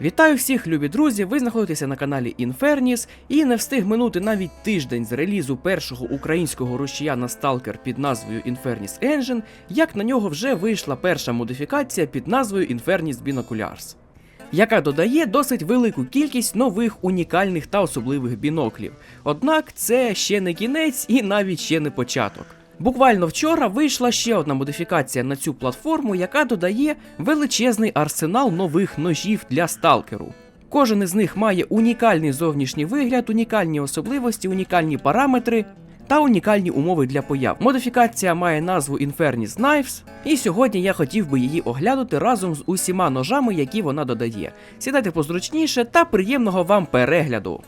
Вітаю всіх, любі друзі! Ви знаходитеся на каналі Інферніс і не встиг минути навіть тиждень з релізу першого українського рушія сталкер під назвою Infernis Engine, як на нього вже вийшла перша модифікація під назвою Infernis Binoculars, яка додає досить велику кількість нових унікальних та особливих біноклів. Однак це ще не кінець і навіть ще не початок. Буквально вчора вийшла ще одна модифікація на цю платформу, яка додає величезний арсенал нових ножів для сталкеру. Кожен із них має унікальний зовнішній вигляд, унікальні особливості, унікальні параметри та унікальні умови для появ. Модифікація має назву Infernis Knives, і сьогодні я хотів би її оглянути разом з усіма ножами, які вона додає. Сідайте позручніше та приємного вам перегляду.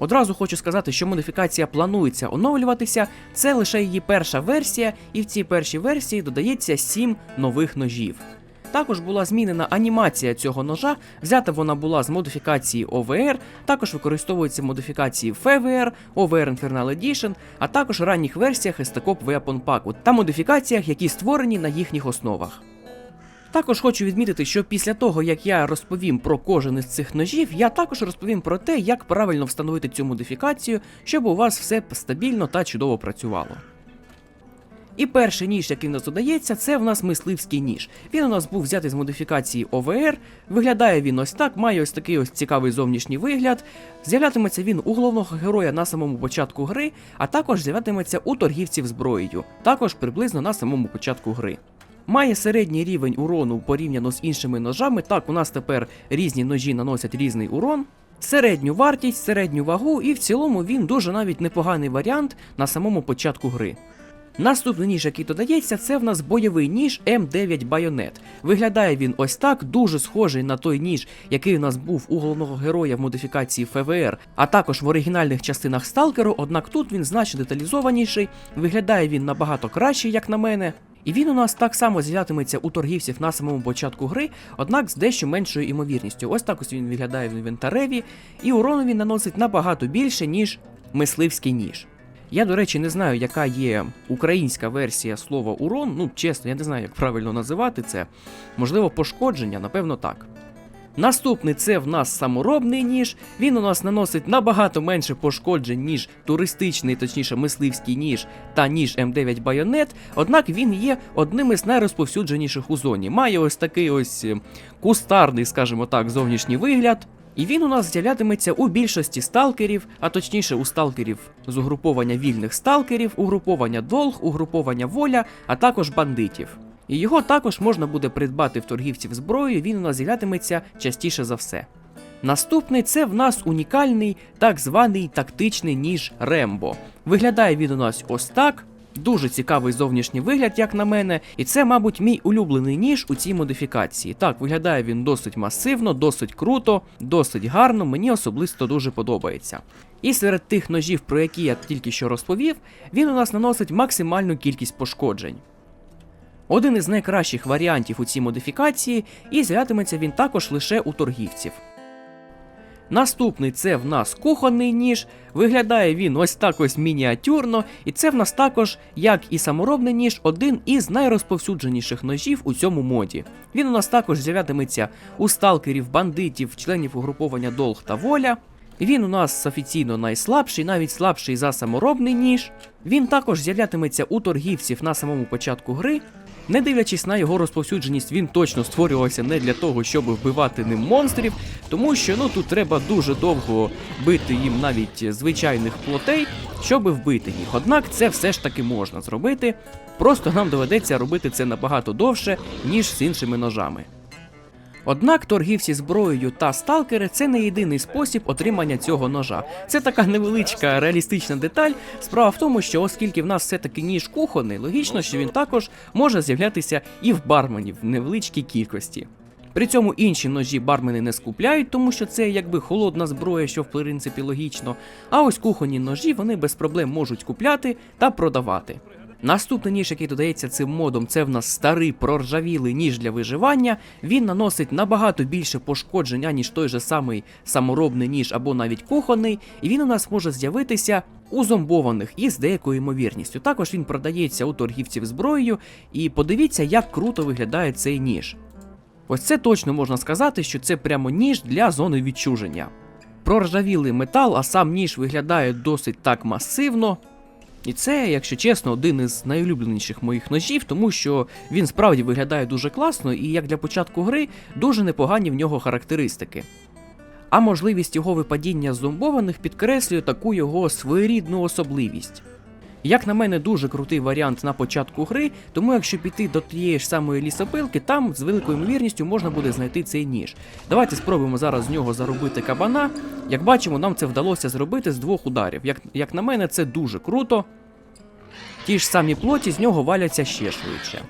Одразу хочу сказати, що модифікація планується оновлюватися. Це лише її перша версія, і в цій першій версії додається 7 нових ножів. Також була змінена анімація цього ножа. Взята вона була з модифікації OVR, також використовуються модифікації FVR, OVR Infernal Edition, а також ранніх версіях Estacop Weapon Pack та модифікаціях, які створені на їхніх основах. Також хочу відмітити, що після того, як я розповім про кожен із цих ножів, я також розповім про те, як правильно встановити цю модифікацію, щоб у вас все стабільно та чудово працювало. І перший ніж, який в нас додається, це в нас мисливський ніж. Він у нас був взятий з модифікації OVR. Виглядає він ось так, має ось такий ось цікавий зовнішній вигляд. З'являтиметься він у головного героя на самому початку гри, а також з'являтиметься у торгівців зброєю, також приблизно на самому початку гри. Має середній рівень урону порівняно з іншими ножами. Так, у нас тепер різні ножі наносять різний урон. Середню вартість, середню вагу, і в цілому він дуже навіть непоганий варіант на самому початку гри. Наступний ніж, який додається, це в нас бойовий ніж М9 Bayonet. Виглядає він ось так, дуже схожий на той ніж, який у нас був у головного героя в модифікації ФВР, а також в оригінальних частинах Сталкеру, однак тут він значно деталізованіший, виглядає він набагато краще, як на мене. І він у нас так само з'являтиметься у торгівців на самому початку гри, однак з дещо меншою імовірністю. Ось так ось він виглядає в інвентареві, і урону він наносить набагато більше, ніж мисливський ніж. Я, до речі, не знаю, яка є українська версія слова урон. Ну, чесно, я не знаю, як правильно називати це. Можливо, пошкодження, напевно, так. Наступний це в нас саморобний ніж. Він у нас наносить набагато менше пошкоджень, ніж туристичний, точніше мисливський ніж та ніж М9 Bayonet, однак він є одним із найрозповсюдженіших у зоні. Має ось такий ось е, кустарний, скажімо так, зовнішній вигляд. І він у нас з'являтиметься у більшості сталкерів, а точніше у сталкерів з угруповання вільних сталкерів, угруповання долг, угруповання воля, а також бандитів. І його також можна буде придбати в торгівців зброєю, він у нас з'являтиметься частіше за все. Наступний це в нас унікальний так званий тактичний ніж Рембо. Виглядає він у нас ось так. Дуже цікавий зовнішній вигляд, як на мене, і це, мабуть, мій улюблений ніж у цій модифікації. Так, виглядає він досить масивно, досить круто, досить гарно, мені особисто дуже подобається. І серед тих ножів, про які я тільки що розповів, він у нас наносить максимальну кількість пошкоджень. Один із найкращих варіантів у цій модифікації, і з'являтиметься він також лише у торгівців. Наступний це в нас кухонний ніж. Виглядає він ось так ось мініатюрно, і це в нас також, як і саморобний ніж, один із найрозповсюдженіших ножів у цьому моді. Він у нас також з'являтиметься у сталкерів, бандитів, членів угруповання Долг та Воля. Він у нас офіційно найслабший, навіть слабший за саморобний ніж. Він також з'являтиметься у торгівців на самому початку гри. Не дивлячись на його розповсюдженість, він точно створювався не для того, щоб вбивати ним монстрів, тому що ну тут треба дуже довго бити їм навіть звичайних плотей, щоб вбити їх. Однак це все ж таки можна зробити. Просто нам доведеться робити це набагато довше, ніж з іншими ножами. Однак торгівці зброєю та сталкери це не єдиний спосіб отримання цього ножа. Це така невеличка реалістична деталь. Справа в тому, що оскільки в нас все-таки ніж кухонний, логічно, що він також може з'являтися і в барменів в невеличкій кількості. При цьому інші ножі бармени не скупляють, тому що це якби холодна зброя, що в принципі логічно. А ось кухонні ножі вони без проблем можуть купляти та продавати. Наступний ніж, який додається цим модом, це в нас старий проржавілий ніж для виживання. Він наносить набагато більше пошкоджень, аніж той же самий саморобний ніж або навіть кухонний, і він у нас може з'явитися у зомбованих із деякою ймовірністю. Також він продається у торгівців зброєю, і подивіться, як круто виглядає цей ніж. Ось це точно можна сказати, що це прямо ніж для зони відчуження. Проржавілий метал, а сам ніж виглядає досить так масивно. І це, якщо чесно, один із найулюбленіших моїх ножів, тому що він справді виглядає дуже класно і як для початку гри дуже непогані в нього характеристики. А можливість його випадіння з зомбованих підкреслює таку його своєрідну особливість. Як на мене, дуже крутий варіант на початку гри, тому якщо піти до тієї ж самої лісопилки, там з великою ймовірністю можна буде знайти цей ніж. Давайте спробуємо зараз з нього заробити кабана. Як бачимо, нам це вдалося зробити з двох ударів. Як, як на мене, це дуже круто. Ті ж самі плоті з нього валяться ще швидше.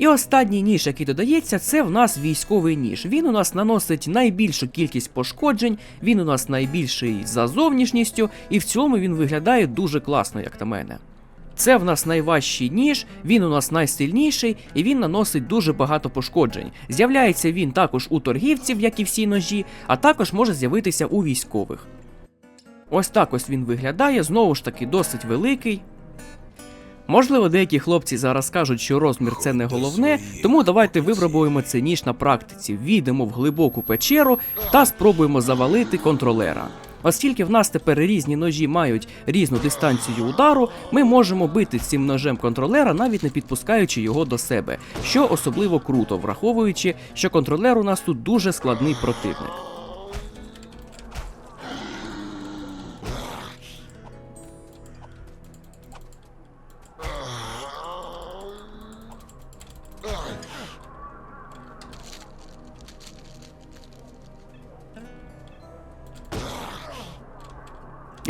І останній ніж, який додається, це в нас військовий ніж. Він у нас наносить найбільшу кількість пошкоджень, він у нас найбільший за зовнішністю, і в цілому він виглядає дуже класно, як на мене. Це в нас найважчий ніж, він у нас найсильніший і він наносить дуже багато пошкоджень. З'являється він також у торгівців, як і всі ножі, а також може з'явитися у військових. Ось так ось він виглядає, знову ж таки, досить великий. Можливо, деякі хлопці зараз кажуть, що розмір це не головне, тому давайте випробуємо цей ніж на практиці, війдемо в глибоку печеру та спробуємо завалити контролера. Оскільки в нас тепер різні ножі мають різну дистанцію удару, ми можемо бити цим ножем контролера, навіть не підпускаючи його до себе, що особливо круто, враховуючи, що контролер у нас тут дуже складний противник.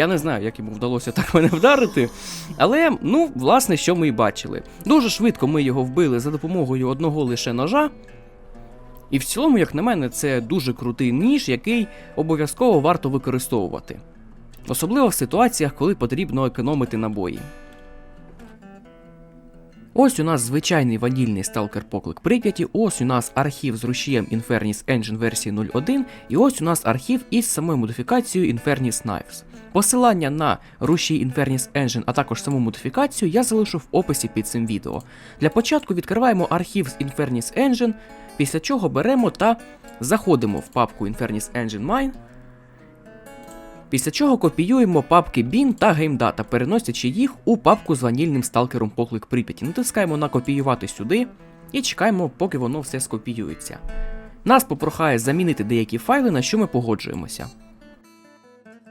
Я не знаю, як йому вдалося так мене вдарити. Але, ну, власне, що ми і бачили. Дуже швидко ми його вбили за допомогою одного лише ножа. І в цілому, як на мене, це дуже крутий ніж, який обов'язково варто використовувати. Особливо в ситуаціях, коли потрібно економити набої. Ось у нас звичайний ванільний сталкер поклик Прип'яті, ось у нас архів з рушієм Infernus Engine версії 0.1, і ось у нас архів із самою модифікацією Infernus Knives. Посилання на рушій Infernus Engine, а також саму модифікацію я залишу в описі під цим відео. Для початку відкриваємо архів з Infernus Engine, після чого беремо та заходимо в папку Infernus Engine Mine. Після чого копіюємо папки bin та GameData, переносячи їх у папку з ванільним сталкером поклик Прип'яті. Натискаємо на копіювати сюди і чекаємо, поки воно все скопіюється. Нас попрохає замінити деякі файли, на що ми погоджуємося.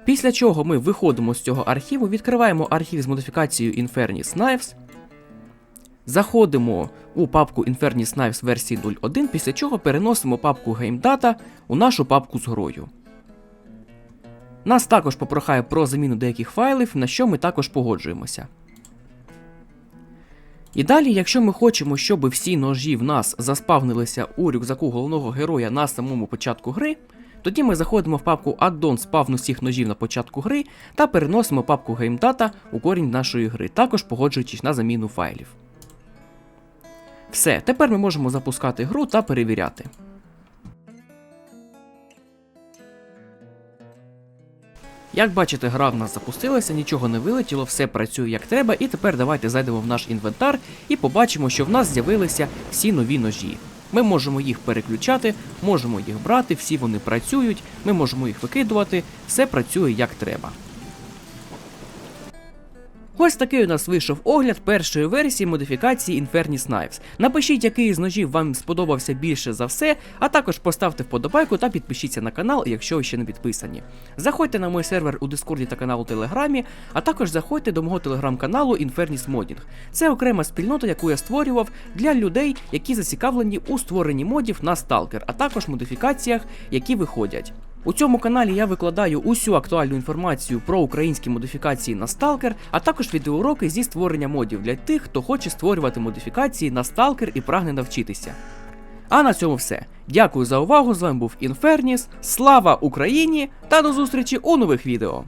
Після чого ми виходимо з цього архіву, відкриваємо архів з модифікацією Infernus Knives, заходимо у папку Infernus Knives версії 0.1, після чого переносимо папку GameData у нашу папку з грою. Нас також попрохає про заміну деяких файлів, на що ми також погоджуємося. І далі, якщо ми хочемо, щоб всі ножі в нас заспавнилися у рюкзаку головного героя на самому початку гри, тоді ми заходимо в папку Addon спавну всіх ножів на початку гри та переносимо папку GameData у корінь нашої гри, також погоджуючись на заміну файлів. Все, тепер ми можемо запускати гру та перевіряти. Як бачите, гра в нас запустилася, нічого не вилетіло, все працює як треба, і тепер давайте зайдемо в наш інвентар і побачимо, що в нас з'явилися всі нові ножі. Ми можемо їх переключати, можемо їх брати, всі вони працюють, ми можемо їх викидувати, все працює як треба. Ось такий у нас вийшов огляд першої версії модифікації Infernus Knives. Напишіть, який з ножів вам сподобався більше за все, а також поставте вподобайку та підпишіться на канал, якщо ви ще не підписані. Заходьте на мій сервер у Дискорді та канал у Телеграмі, а також заходьте до мого телеграм-каналу Infernus Modding. Це окрема спільнота, яку я створював для людей, які зацікавлені у створенні модів на Stalker, а також модифікаціях, які виходять. У цьому каналі я викладаю усю актуальну інформацію про українські модифікації на Stalker, а також відеоуроки зі створення модів для тих, хто хоче створювати модифікації на Stalker і прагне навчитися. А на цьому все. Дякую за увагу. З вами був Інферніс. Слава Україні та до зустрічі у нових відео.